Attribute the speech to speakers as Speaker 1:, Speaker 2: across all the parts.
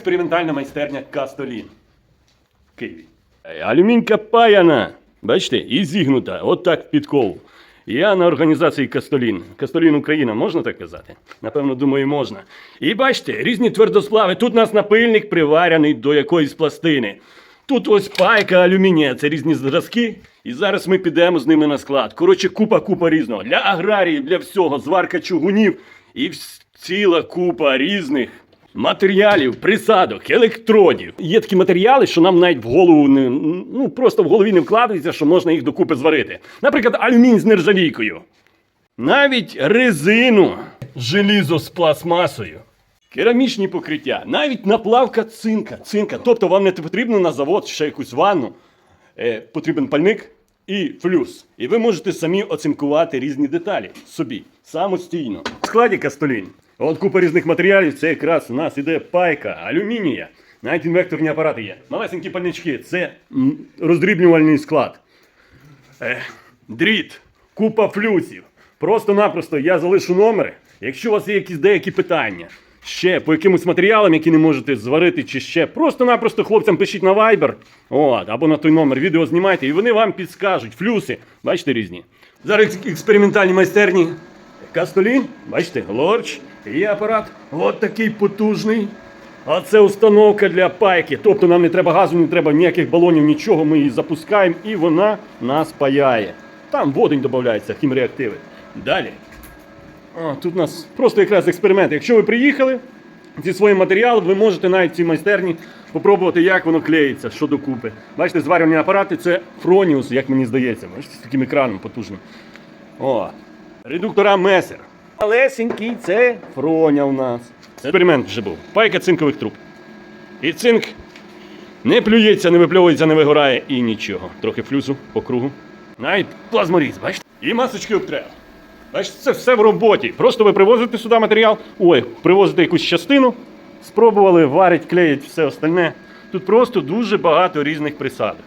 Speaker 1: експериментальна майстерня Кастолін в Києві. Алюмінька паяна. Бачите, і зігнута, от так в підкову. Я на організації Кастолін. Кастолін Україна, можна так казати? Напевно, думаю, можна. І бачите, різні твердосплави. Тут у нас напильник приварений до якоїсь пластини. Тут ось пайка алюмінія, це різні зразки. І зараз ми підемо з ними на склад. Коротше, купа купа різного. Для аграріїв, для всього, зварка чугунів і ціла купа різних матеріалів, присадок, електродів. Є такі матеріали, що нам навіть в голову не ну просто в голові не вкладається, що можна їх докупи зварити. Наприклад, алюмінь з нержавійкою. Навіть резину, желізо з пластмасою. Керамічні покриття, навіть наплавка цинка. цинка. Тобто вам не потрібно на завод ще якусь ванну, е, потрібен пальник і флюс. І ви можете самі оцинкувати різні деталі собі самостійно. В складі кастолінь. От купа різних матеріалів, це якраз у нас іде пайка, алюмінія, навіть інвекторні апарати є. Малесенькі пальнички це роздрібнювальний склад. Е, дріт, купа флюсів. Просто-напросто я залишу номери. Якщо у вас є якісь деякі питання ще по якимось матеріалам, які не можете зварити, чи ще, просто-напросто хлопцям пишіть на Viber, от, або на той номер відео знімайте, і вони вам підскажуть. Флюси, бачите, різні. Зараз експериментальні майстерні. Кастолін, бачите, лорч, і апарат. От такий потужний. А це установка для пайки. Тобто нам не треба газу, не треба ніяких балонів, нічого. Ми її запускаємо і вона нас паяє. Там водень додається, хімреактиви. Далі. О, тут у нас просто якраз експеримент. Якщо ви приїхали зі своїм матеріалом, ви можете навіть в цій майстерні попробувати, як воно клеїться, що докупи. Бачите, зварювальні апарати це Фроніус, як мені здається. Бачите, з таким екраном потужним. О, редуктора Месер. Малесенький це фроня у нас. Експеримент вже був. Пайка цинкових труб. І цинк не плюється, не випльовується, не вигорає і нічого. Трохи флюсу по кругу. Навіть плазморіз, бачите? І масочки обтреб. Бачите, це все в роботі. Просто ви привозите сюди матеріал, ой, привозите якусь частину, спробували, варять, клеять все остальне. Тут просто дуже багато різних присадок.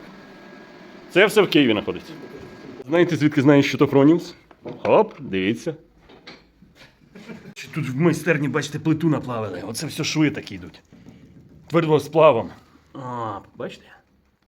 Speaker 1: Це все в Києві знаходиться. Знаєте, звідки знаєш, що то Фроніус? Хоп, дивіться. Чи Тут в майстерні, бачите, плиту наплавили. Оце все шви такі йдуть. Твердо сплавом. А, бачите?